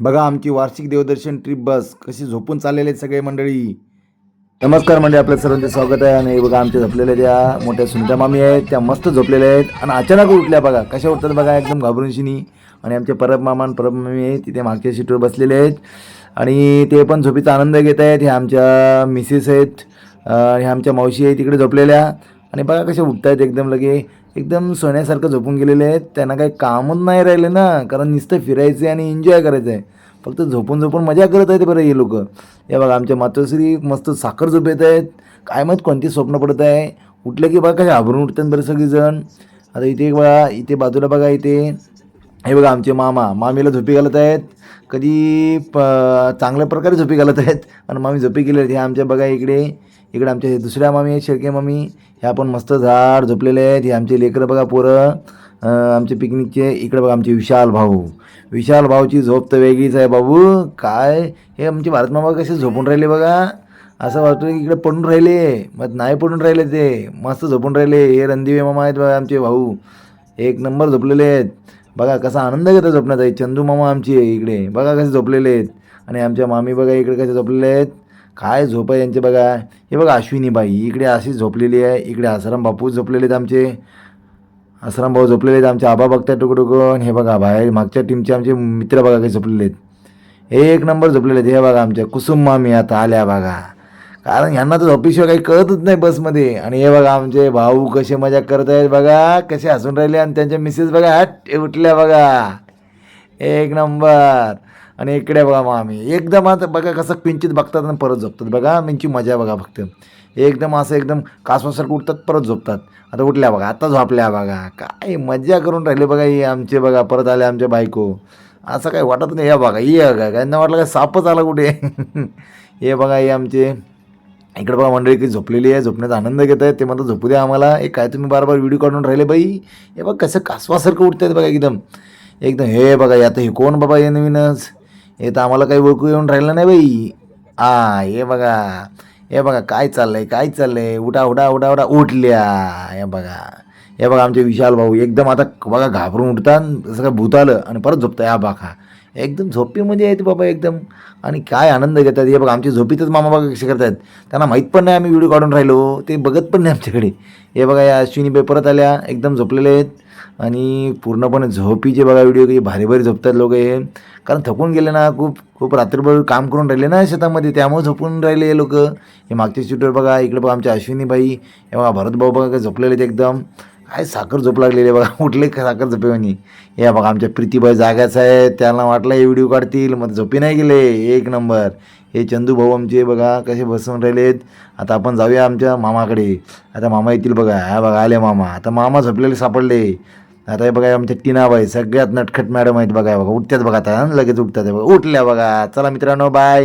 बघा आमची वार्षिक देवदर्शन ट्रिप बस कशी झोपून चाललेले आहेत सगळे मंडळी. नमस्कार म्हणजे आपल्या सर्वांचे स्वागत आहे. आणि बघा आमच्या झोपलेल्या त्या मोठ्या सुनीता मामी आहेत त्या मस्त झोपलेल्या आहेत. आणि अचानक उठल्या बघा. कशा उठतात बघा एकदम घाबरून शिनी आणि आमचे परब मामा आणि परब मामी आहेत तिथे मागच्या सीटवर बसलेले आहेत. आणि ते पण झोपीचा आनंद घेत आहेत. हे आमच्या मिसेस आहेत. ह्या आमच्या मावशी आहेत तिकडे झोपलेल्या. आणि बघा कशा उठत आहेत एकदम लगे. एकदम सोन्यासारखं झोपून गेलेले आहेत. त्यांना काही कामच नाही राहिले ना. कारण नुसतं फिरायचं आहे आणि एन्जॉय करायचं आहे फक्त झोपून झोपून मजा करत आहेत बरं हे लोक. हे बघा आमच्या मातोश्री मस्त साखर झोप येत आहेत. काय माहीत कोणती स्वप्न पडत आहे. उठलं की बघा कसे आभरून उठतात बरं सगळीजण. आता इथे बघा इथे बाजूला बघा इथे. हे बघा आमचे मामा. मामीला झोपी घालत आहेत. कधी प चांगल्या प्रकारे झोपी घालत आहेत. आणि मामी झोपी गेले आहेत. हे आमच्या बघा इकडे इकडे आमच्या दुसऱ्या मामी आहेत शेळके मामी. ह्या पण मस्त झाड झोपलेले आहेत. हे आमचे लेकरं बघा पोरं. आमचे पिकनिकचे इकडे बघा आमचे विशाल भाऊ. विशाल भाऊची झोप तर वेगळीच आहे बाबू. काय? हे आमचे भारत मामा कसे झोपून राहिले बघा. असं वाटतं की इकडे पडून राहिले. मग नाही पडून राहिले ते. मस्त झोपून राहिले. हे रणदिवे मामा आहेत बघा आमचे भाऊ. एक नंबर झोपलेले आहेत. बघा कसा आनंद घेतो झोपण्याचा. आहे चंदू मामा आमची आहे इकडे. बघा कसे झोपलेले आहेत. आणि आमच्या मामी बघा इकडे कसे झोपलेले आहेत. काय झोप आहे यांचे बघा. हे बघा अश्विनी बाई इकडे अशीच झोपलेली आहे. इकडे आसाराम बापू झोपलेले आहेत आमचे. आसाराम भाऊ झोपलेले आहेत. आमचे आबा बघताय टुकडुकन. हे बघा बाहेर मागच्या टीमचे आमचे मित्र बघा काही झोपलेले आहेत. एक नंबर झोपलेले आहेत. हे बघा आमच्या कुसुम मामी आता आल्या बघा. कारण ह्यांना तर झोपीशिवाय काही कळतच नाही बसमध्ये. आणि हे बघा आमचे भाऊ कसे मजा करत आहेत बघा. कसे हसून राहिले आणि त्यांच्या मिसेस बघा हट उठल्या बघा. एक नंबर. आणि इकडे बघा मग आम्ही. एकदम आता बघा कसं किंचित बघतात आणि परत झोपतात. बघा मिंची मजा बघा फक्त. एकदम असं एकदम कासवासारखं उठतात परत झोपतात. आता उठल्या बघा आता झोपल्या बघा. काय मजा करून राहिले बघा हे आमचे बघा परत आले आमच्या बायको. असं काही वाटत नाही या बघा. ये बघा काय वाटलं काय सापच आला कुठे? हे बघा हे आमचे इकडे बघा मंडळी की झोपलेली आहे झोपण्याचा आनंद घेत आहेत. ते म्हणतात झोपू द्या आम्हाला. एक काय तुम्ही बार बार व्हिडिओ काढून राहिले बाई? हे बघ कसं कासवासारखं उठत आहेत बघा एकदम. एकदम हे बघा आता हे कोण बाबा हे नवीनच? हे तर आम्हाला काही ओळखू येऊन राहिलं नाही बाई. आ हे बघा हे बघा काय चाललंय काय चाललंय? उठा उठा उठा उठा उठल्या. हे बघा हे बघा आमचे विशाल भाऊ एकदम आता बघा घाबरून उठतात जसं काय भूत आलं आणि परत झोपतं या बाखा एकदम झोपेमध्ये आहेत बाबा एकदम. आणि काय आनंद घेतात. हे बघा आमची झोपीतच मामा बाबा कसे करतात. त्यांना माहीत पण नाही आम्ही व्हिडिओ काढून राहिलो. ते बघत पण नाही आमच्याकडे. हे बघा या अश्विनी परत आल्या. एकदम झोपलेले आहेत. आणि पूर्णपणे झोपीचे बघा व्हिडिओ की भारी भारी झोपतात लोक हे. कारण थकून गेले ना खूप खूप रात्रभर काम करून राहिले ना शेतामध्ये. त्यामुळे झोपून राहिले हे लोक. हे मागच्या सीटवर बघा इकडे बघा आमच्या अश्विनीबाई हे बघा भरत भाऊ बघा काय झोपलेले आहेत एकदम. काय साखर झोप लागलेली आहे बघा. उठले साखर झोपे म्हणे? हे बघा आमच्या प्रीतीबाई जागाच आहे त्यांना वाटलं हे व्हिडिओ काढतील मग झोपी नाही गेले. एक नंबर. हे चंदू भाऊ आमचे बघा कसे बसून राहिलेत. आता आपण जाऊया आमच्या मामाकडे. आता मामा येतील बघा. हा बघा आले मामा. आता मामा झोपलेले सापडले. आता हे बघा आमच्या टीनाबाई सगळ्यात नटखट मॅडम आहेत बघा. बघा उठतात बघा आता. लगेच उठतात बघा. उठल्या बघा. चला मित्रांनो बाय